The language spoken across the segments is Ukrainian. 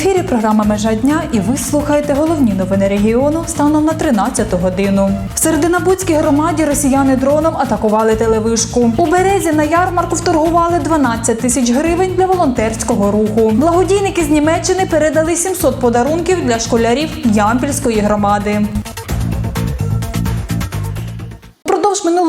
ефірі програма Межа дня і ви слухаєте головні новини регіону станом на 13 годину. В Серединабудській громаді росіяни дроном атакували телевишку. У березі на ярмарку вторгували 12 тисяч гривень для волонтерського руху. Благодійники з Німеччини передали 700 подарунків для школярів Ямпільської громади.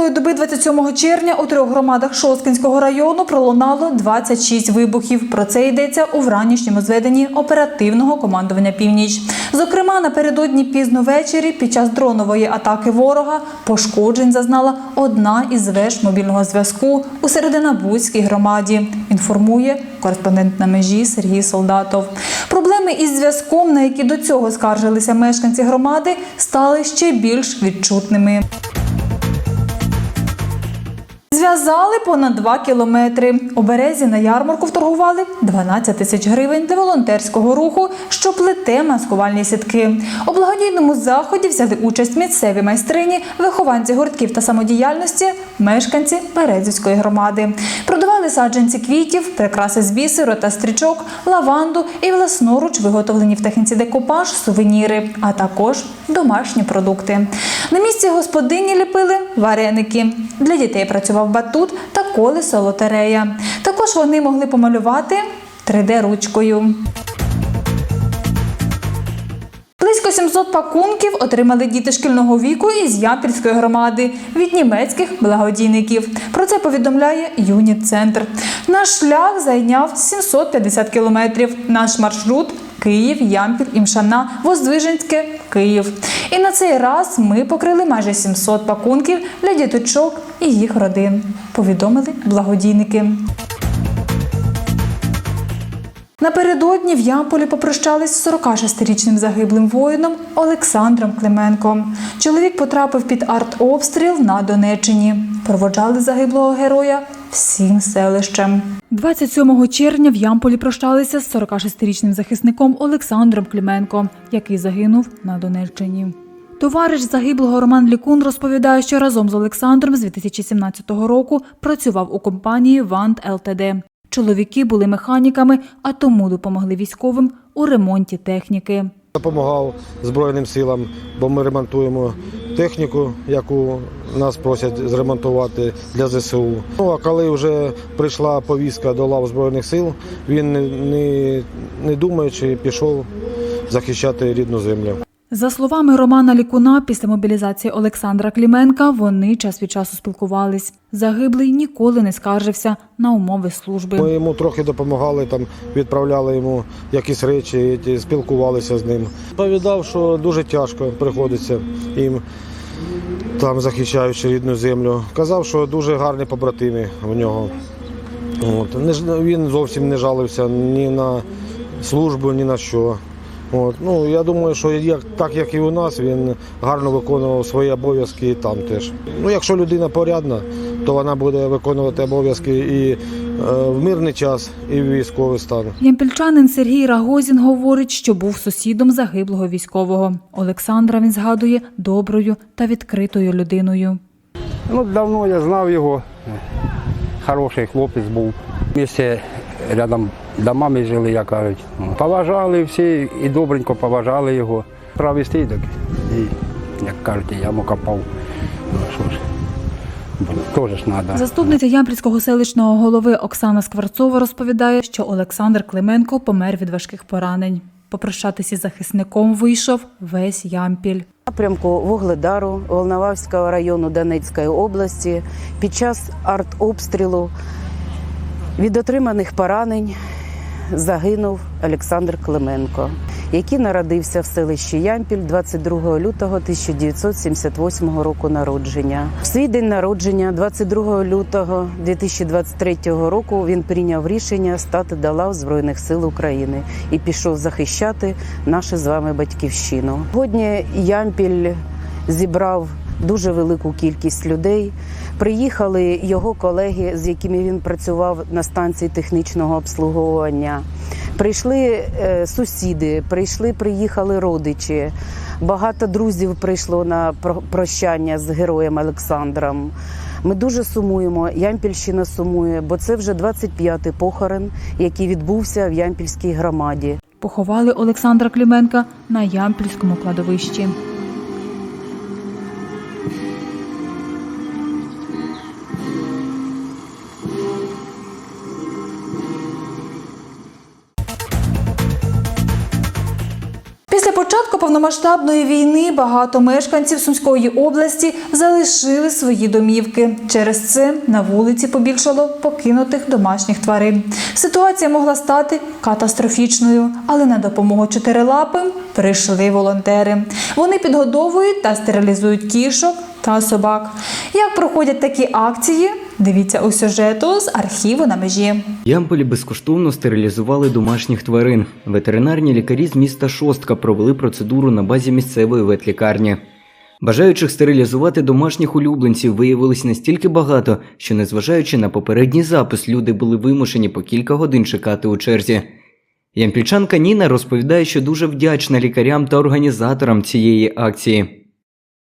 Минулої доби 27 червня у трьох громадах Шосткинського району пролунало 26 вибухів. Про це йдеться у вранішньому зведенні оперативного командування Північ. Зокрема, напередодні пізно ввечері під час дронової атаки ворога пошкоджень зазнала одна із веж мобільного зв'язку у Серединабудській громаді. Інформує кореспондент на межі Сергій Солдатов. Проблеми із зв'язком, на які до цього скаржилися мешканці громади, стали ще більш відчутними. Зв'язали понад 2 кілометри. У березі на ярмарку вторгували 12 тисяч гривень для волонтерського руху, що плете маскувальні сітки. У благодійному заході взяли участь місцеві майстрині, вихованці гуртків та самодіяльності, мешканці Березівської громади. Продавали саджанці квітів, прикраси з бісеру та стрічок, лаванду і власноруч виготовлені в техніці декупаж сувеніри, а також домашні продукти. На місці господині ліпили вареники. Для дітей працював батут та колесо лотерея. Також вони могли помалювати 3D-ручкою. Близько 700 пакунків отримали діти шкільного віку із Ямпільської громади від німецьких благодійників. Про це повідомляє Юніт-центр. Наш шлях зайняв 750 кілометрів. Наш маршрут Київ, Ямпіль, Імшана, Воздвиженське, Київ. І на цей раз ми покрили майже 700 пакунків для діточок і їх родин. Повідомили благодійники. Напередодні в Ямполі попрощались з 46-річним загиблим воїном Олександром Клименком. Чоловік потрапив під артобстріл на Донеччині. Проводжали загиблого героя всім селищем. 27 червня в Ямполі прощалися з 46-річним захисником Олександром Клименко, який загинув на Донеччині. Товариш загиблого Роман Лікун розповідає, що разом з Олександром з 2017 року працював у компанії Вант ЛТД. Чоловіки були механіками, а тому допомогли військовим у ремонті техніки. Допомагав Збройним силам, бо ми ремонтуємо техніку, яку нас просять зремонтувати для ЗСУ. Ну а коли вже прийшла повістка до лав Збройних сил, він не, не, думаючи пішов захищати рідну землю. За словами Романа Лікуна, після мобілізації Олександра Кліменка вони час від часу спілкувались. Загиблий ніколи не скаржився на умови служби. Ми йому трохи допомагали, там відправляли йому якісь речі, спілкувалися з ним. Повідав, що дуже тяжко приходиться їм там захищаючи рідну землю. Казав, що дуже гарні побратими в нього. От. Він зовсім не жалився ні на службу, ні на що. От. Ну, я думаю, що як, так як і у нас, він гарно виконував свої обов'язки і там теж. Ну, якщо людина порядна, то вона буде виконувати обов'язки і е, в мирний час, і в військовий стан. Ямпільчанин Сергій Рагозін говорить, що був сусідом загиблого військового. Олександра він згадує доброю та відкритою людиною. Ну, давно я знав його. Хороший хлопець був. Місце рядом домами жили, як кажуть. Поважали всі і добренько поважали його. Правий так. І, як кажуть, яму копав. Ну, що ж, теж ж треба. Заступниця Ямпільського селищного голови Оксана Скворцова розповідає, що Олександр Клименко помер від важких поранень. Попрощатися із захисником вийшов весь Ямпіль. напрямку Вугледару Волноваського району Донецької області під час артобстрілу від отриманих поранень загинув Олександр Клименко, який народився в селищі Ямпіль 22 лютого 1978 року народження. В свій день народження, 22 лютого 2023 року, він прийняв рішення стати до лав Збройних сил України і пішов захищати нашу з вами батьківщину. Сьогодні Ямпіль зібрав дуже велику кількість людей. Приїхали його колеги, з якими він працював на станції технічного обслуговування. Прийшли е, сусіди, прийшли, приїхали родичі. Багато друзів прийшло на про- прощання з героєм Олександром. Ми дуже сумуємо. Ямпільщина сумує, бо це вже 25-й похорон, який відбувся в Ямпільській громаді. Поховали Олександра Кліменка на Ямпільському кладовищі. Повномасштабної війни багато мешканців Сумської області залишили свої домівки. Через це на вулиці побільшало покинутих домашніх тварин. Ситуація могла стати катастрофічною, але на допомогу чотирилапим прийшли волонтери. Вони підгодовують та стерилізують кішок та собак. Як проходять такі акції? Дивіться у сюжету з архіву на межі. Ямполі безкоштовно стерилізували домашніх тварин. Ветеринарні лікарі з міста Шостка провели процедуру на базі місцевої ветлікарні. Бажаючих стерилізувати домашніх улюбленців виявилось настільки багато, що, незважаючи на попередній запис, люди були вимушені по кілька годин чекати у черзі. Ямпільчанка Ніна розповідає, що дуже вдячна лікарям та організаторам цієї акції.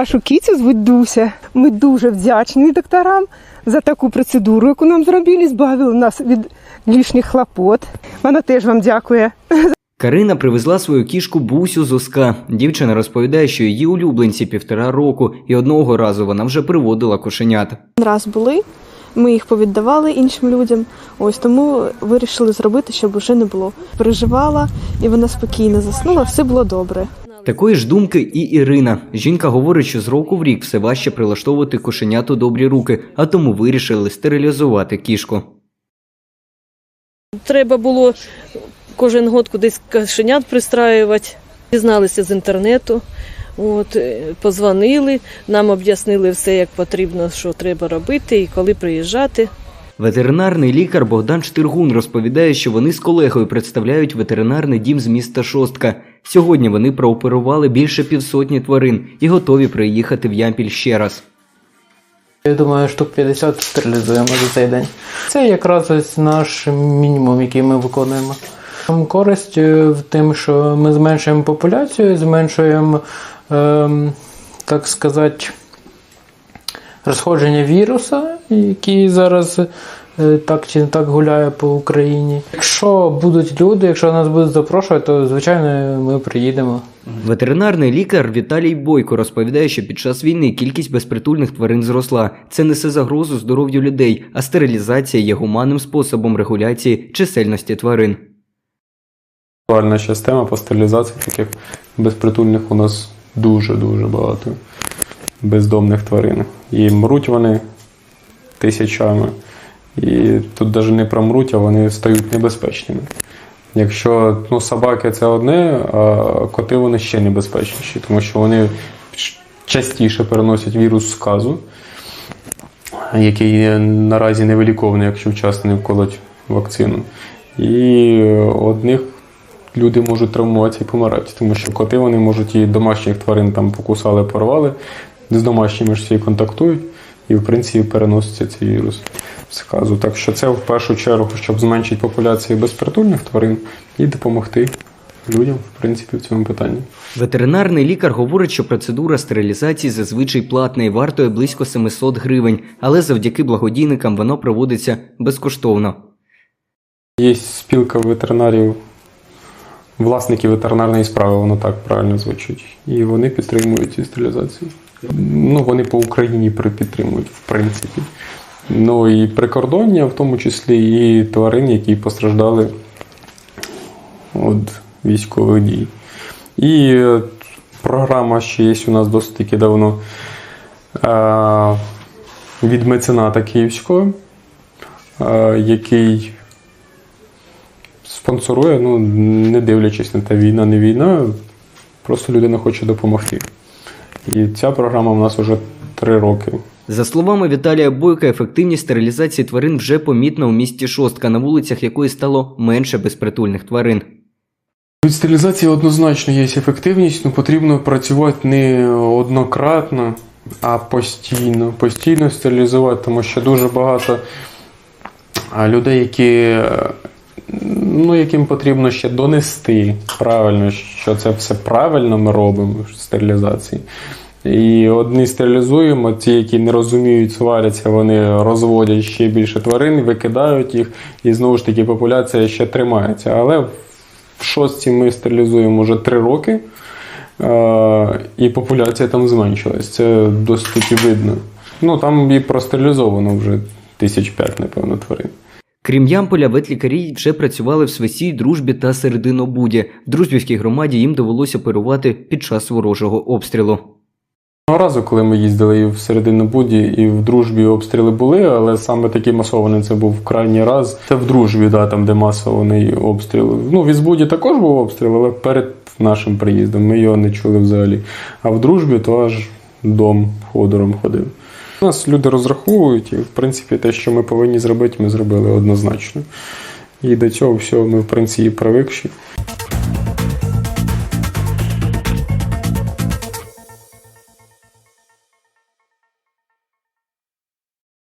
Нашу кіцю звуть Дуся. Ми дуже вдячні докторам за таку процедуру, яку нам зробили, збавили нас від лишніх хлопот. Вона теж вам дякує. Карина привезла свою кішку Бусю з Оска. Дівчина розповідає, що її улюбленці півтора року, і одного разу вона вже приводила кошенят. раз були, ми їх повіддавали іншим людям. Ось тому вирішили зробити, щоб уже не було. Переживала, і вона спокійно заснула, все було добре. Такої ж думки і Ірина. Жінка говорить, що з року в рік все важче прилаштовувати кошенят у добрі руки, а тому вирішили стерилізувати кішку. Треба було кожен год кудись кошенят пристраювати. Дізналися з інтернету, от, е, позвонили, нам об'яснили все, як потрібно, що треба робити і коли приїжджати. Ветеринарний лікар Богдан Штиргун розповідає, що вони з колегою представляють ветеринарний дім з міста Шостка. Сьогодні вони прооперували більше півсотні тварин і готові приїхати в Ямпіль ще раз. Я думаю, штук 50 стерилізуємо за цей день. Це якраз ось наш мінімум, який ми виконуємо. Користь е, в тим, що ми зменшуємо популяцію, зменшуємо, ем, так сказати, розходження віруса, який зараз так чи не так гуляє по Україні. Якщо будуть люди, якщо нас будуть запрошувати, то звичайно ми приїдемо. Ветеринарний лікар Віталій Бойко розповідає, що під час війни кількість безпритульних тварин зросла. Це несе загрозу здоров'ю людей, а стерилізація є гуманним способом регуляції чисельності тварин. Актуальна зараз тема по стерилізації таких безпритульних у нас дуже-дуже багато бездомних тварин. І мруть вони тисячами. І тут навіть не про мруть, а вони стають небезпечними. Якщо ну, собаки це одне, а коти вони ще небезпечніші, тому що вони частіше переносять вірус сказу, який наразі не вилікований, якщо вчасно не вколоть вакцину. І одних люди можуть травмуватися і помирати, тому що коти вони можуть і домашніх тварин там покусали, порвали, з домашніми ж всі контактують, і в принципі переноситься цей вірус сказу. Так що це в першу чергу, щоб зменшити популяцію безпритульних тварин і допомогти людям, в принципі, в цьому питанні. Ветеринарний лікар говорить, що процедура стерилізації зазвичай платна і вартує близько 700 гривень, але завдяки благодійникам воно проводиться безкоштовно. Є спілка ветеринарів, власників ветеринарної справи, воно так правильно звучить. І вони підтримують ці стерилізації. Ну, вони по Україні підтримують, в принципі. Ну і прикордоння, в тому числі і тварин, які постраждали від військових дій. І е, програма ще є у нас досить таки давно е, від мецената Київського, е, який спонсорує, ну, не дивлячись на те, війна, не війна, просто людина хоче допомогти. І ця програма в нас вже три роки. За словами Віталія Бойка, ефективність стерилізації тварин вже помітна у місті Шостка, на вулицях якої стало менше безпритульних тварин. Від стерилізації однозначно є ефективність, але потрібно працювати не однократно, а постійно. Постійно стерилізувати, тому що дуже багато людей, які, е, ну, яким потрібно ще донести правильно, що це все правильно ми робимо в стерилізації. І одні стерилізуємо, ті, які не розуміють, сваряться, вони розводять ще більше тварин, викидають їх, і знову ж таки популяція ще тримається. Але В шостці ми стерилізуємо вже три роки, е, і популяція там зменшилась. Це досить видно. Ну там і простерилізовано вже тисяч п'ять, напевно, тварин. Крім Ямполя, ветлікарі вже працювали в Свисій, Дружбі та Серединобуді. В Дружбівській громаді їм довелося оперувати під час ворожого обстрілу. Одного разу, коли ми їздили і в Серединобуді, і в дружбі обстріли були, але саме такий масований це був крайній раз. Це в дружбі, да, там, де масований обстріл. Ну, в Ізбуді також був обстріл, але перед нашим приїздом ми його не чули взагалі. А в дружбі то аж дом ходором ходив. Нас люди розраховують, і в принципі те, що ми повинні зробити, ми зробили однозначно. І до цього всього ми, в принципі, привикші.